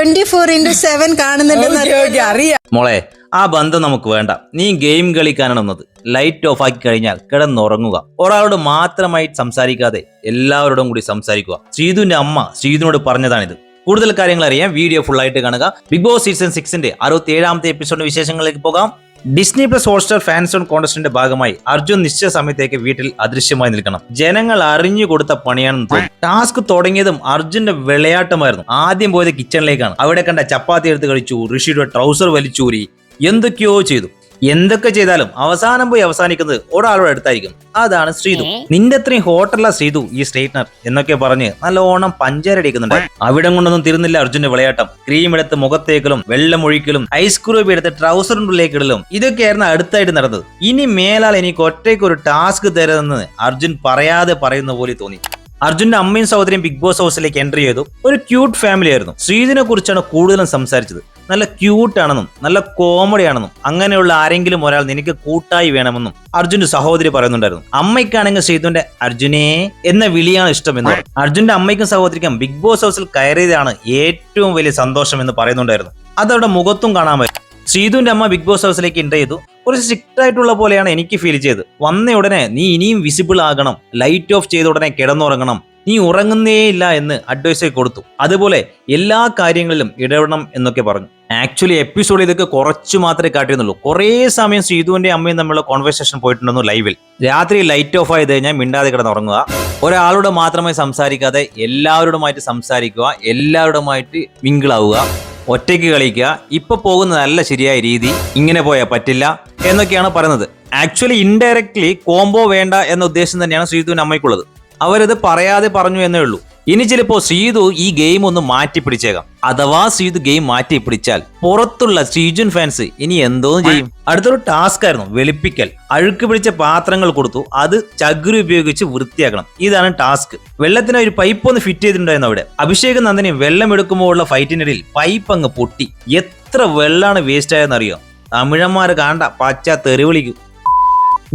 Twenty four into seven കാണുന്നുണ്ടെന്ന് okay അറിയാം. മോളെ ആ ബന്ധം നമുക്ക് വേണ്ട. നീ ഗെയിം കളിക്കാനാണ് വന്നത് ലൈറ്റ് ഓഫ് ആക്കി കഴിഞ്ഞാൽ കിടന്നുറങ്ങുക. ഒരാളോട് മാത്രമായി സംസാരിക്കാതെ എല്ലാവരോടും കൂടി സംസാരിക്കുക. ശ്രീധുവിന്റെ അമ്മ ശ്രീധുവിനോട് പറഞ്ഞതാണിത്. കൂടുതൽ കാര്യങ്ങൾ അറിയാൻ വീഡിയോ ഫുൾ ആയിട്ട് കാണുക. ബിഗ് ബോസ് സീസൺ സിക്സിന്റെ അറുപത്തി ഏഴാമത്തെ എപ്പിസോഡ് വിശേഷങ്ങളിലേക്ക് പോകാം. Disney plus Hotstar fans on കോൺടസ്റ്റിന്റെ ഭാഗമായി അർജുൻ നിശ്ചയ സമയത്തേക്ക് വീട്ടിൽ അദൃശ്യമായി നിൽക്കണം. ജനങ്ങൾ അറിഞ്ഞു കൊടുത്ത പണിയാണെന്ന് ടാസ്ക് തുടങ്ങിയതും അർജുന്റെ വിളയാട്ടമായിരുന്നു. ആദ്യം പോയത് കിച്ചണിലേക്കാണ് അവിടെ കണ്ട ചപ്പാത്തി എടുത്ത് കഴിച്ചു ഋഷിയുടെ ട്രൗസർ വലിച്ചൂരി എന്തൊക്കെയോ ചെയ്തു. എന്തൊക്കെ ചെയ്താലും അവസാനം പോയി അവസാനിക്കുന്നത് ഒരാളുടെ അടുത്തായിരിക്കും. അതാണ് ശ്രീതു. നിന്റെ അത്രയും ഹോട്ടലാ ശ്രീതു ഈ സ്ട്രൈറ്റ്നർ എന്നൊക്കെ പറഞ്ഞ് നല്ലോണം പഞ്ചാരടിക്കുന്നുണ്ട് അവിടം കൊണ്ടൊന്നും തിരുന്നില്ല അർജുന്റെ വിളയാട്ടം. ക്രീം എടുത്ത് മുഖത്തേക്കലും വെള്ളം ഒഴിക്കലും ഐസ്ക്രൂബ് എടുത്ത് ട്രൗസറിനുള്ളിലേക്ക് ഇടലും ഇതൊക്കെയായിരുന്നു അടുത്തായിട്ട് നടന്നത്. ഇനി മേലാൽ എനിക്ക് ഒറ്റയ്ക്ക് ഒരു ടാസ്ക് തരുന്നത് അർജുൻ പറയാതെ പറയുന്ന പോലെ തോന്നി. അർജുന്റെ അമ്മയും സഹോദരിയും ബിഗ് ബോസ് ഹൗസിലേക്ക് എൻട്രി ചെയ്തു. ഒരു ക്യൂട്ട് ഫാമിലി ആയിരുന്നു. ശ്രീജിനെ കുറിച്ചാണ് കൂടുതലും സംസാരിച്ചത്. നല്ല ക്യൂട്ട് ആണെന്നും നല്ല കോമഡി ആണെന്നും അങ്ങനെയുള്ള ആരെങ്കിലും ഒരാൾ നിനക്ക് കൂട്ടായി വേണമെന്നും അർജുന്റെ സഹോദരി പറയുന്നുണ്ടായിരുന്നു. അമ്മയ്ക്കാണെങ്കിൽ ശ്രീധുവിന്റെ അർജുനേ എന്ന വിളിയാണ് ഇഷ്ടമെന്ന് അർജുന്റെ അമ്മയ്ക്കും സഹോദരിക്കും ബിഗ് ബോസ് ഹൗസിൽ കയറിയതാണ് ഏറ്റവും വലിയ സന്തോഷം എന്ന് പറയുന്നുണ്ടായിരുന്നു. അതവിടെ മുഖത്തും കാണാൻ പറ്റും. ശ്രീധുവിന്റെ അമ്മ ബിഗ് ബോസ് ഹൗസിലേക്ക് എന്റർ ചെയ്തു. കുറച്ച് സ്ട്രിക്റ്റ് ആയിട്ടുള്ള പോലെയാണ് എനിക്ക് ഫീൽ ചെയ്തത്. വന്ന ഉടനെ നീ ഇനിയും വിസിബിൾ ആകണം ലൈറ്റ് ഓഫ് ചെയ്ത ഉടനെ കിടന്നുറങ്ങണം നീ ഉറങ്ങുന്നേ ഇല്ല എന്ന് അഡ്വൈസ് കൊടുത്തു. അതുപോലെ എല്ലാ കാര്യങ്ങളിലും ഇടപെടണം എന്നൊക്കെ പറഞ്ഞു. ആക്ച്വലി എപ്പിസോഡ് ഇതൊക്കെ കുറച്ച് മാത്രമേ കാട്ടിയിരുന്നുള്ളൂ. കുറേ സമയം ശ്രീതുവിന്റെ അമ്മയും തമ്മിലുള്ള കോൺവെർസേഷൻ പോയിട്ടുണ്ടെന്നു ലൈവിൽ രാത്രി ലൈറ്റ് ഓഫ് ആയത് കഴിഞ്ഞാൽ മിണ്ടാതെ കിടന്നുറങ്ങുക. ഒരാളോട് മാത്രമായി സംസാരിക്കാതെ എല്ലാവരോടുമായിട്ട് സംസാരിക്കുക എല്ലാവരോടുമായിട്ട് മിങ്കിളാവുക ഒറ്റയ്ക്ക് കളിക്കുക ഇപ്പൊ പോകുന്നതല്ല ശരിയായ രീതി ഇങ്ങനെ പോയാൽ പറ്റില്ല എന്നൊക്കെയാണ് പറയുന്നത്. ആക്ച്വലി ഇൻഡയറക്ട്ലി കോംബോ വേണ്ട എന്ന ഉദ്ദേശം തന്നെയാണ് ശ്രീധുവിന് അമ്മയ്ക്കുള്ളത്. അവരത് പറയാതെ പറഞ്ഞു എന്നേ ഉള്ളൂ. ഇനി ചിലപ്പോ ശ്രീതു ഈ ഗെയിം ഒന്ന് മാറ്റി പിടിച്ചേക്കാം അഥവാ ശ്രീതു ഗെയിം മാറ്റി പിടിച്ചാൽ പുറത്തുള്ള ശ്രീജുൻ ഫാൻസ് ഇനി എന്തോന്ന് ചെയ്യും? അടുത്തൊരു ടാസ്ക് ആയിരുന്നു വെളുപ്പിക്കൽ. അഴുക്ക് പിടിച്ച പാത്രങ്ങൾ കൊടുത്തു അത് ചകിരി ഉപയോഗിച്ച് വൃത്തിയാക്കണം. ഇതാണ് ടാസ്ക് വെള്ളത്തിന് ഒരു പൈപ്പ് ഒന്ന് ഫിറ്റ് ചെയ്തിട്ടുണ്ടായിരുന്നു അവിടെ. അഭിഷേക് നന്ദനി വെള്ളം എടുക്കുമ്പോൾ ഉള്ള ഫൈറ്റിനിടയിൽ പൈപ്പ് അങ്ങ് പൊട്ടി. എത്ര വെള്ളമാണ് വേസ്റ്റ് ആയെന്നറിയോ? തമിഴന്മാർ കാണ്ട പച്ച തെറി വിളിക്കും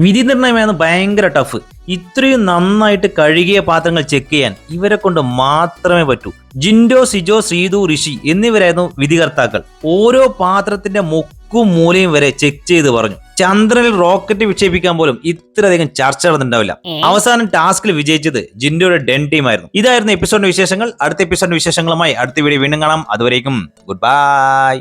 വിധി നിർണയമായിരുന്നു ഭയങ്കര ടഫ് ഇത്രയും നന്നായിട്ട് കഴുകിയ പാത്രങ്ങൾ ചെക്ക് ചെയ്യാൻ ഇവരെ കൊണ്ട് മാത്രമേ പറ്റൂ. ജിൻഡോ സിജോ ശ്രീതു ഋഷി എന്നിവരായിരുന്നു വിധികർത്താക്കൾ. ഓരോ പാത്രത്തിന്റെ മുക്കും മൂലയും വരെ ചെക്ക് ചെയ്ത് പറഞ്ഞു. ചന്ദ്രനിൽ റോക്കറ്റ് വിക്ഷേപിക്കാൻ പോലും ഇത്രയധികം ചർച്ച നടന്നിട്ടുണ്ടാവില്ല അവസാനം ടാസ്കിൽ വിജയിച്ചത് ജിൻഡോയുടെ ഡെൻ ടീമായിരുന്നു ഇതായിരുന്നു എപ്പിസോഡിന്റെ വിശേഷങ്ങൾ. അടുത്ത എപ്പിസോഡിന്റെ വിശേഷങ്ങളുമായി അടുത്ത വീഡിയോ വീണ്ടും കാണാം. അതുവരേക്കും ഗുഡ് ബൈ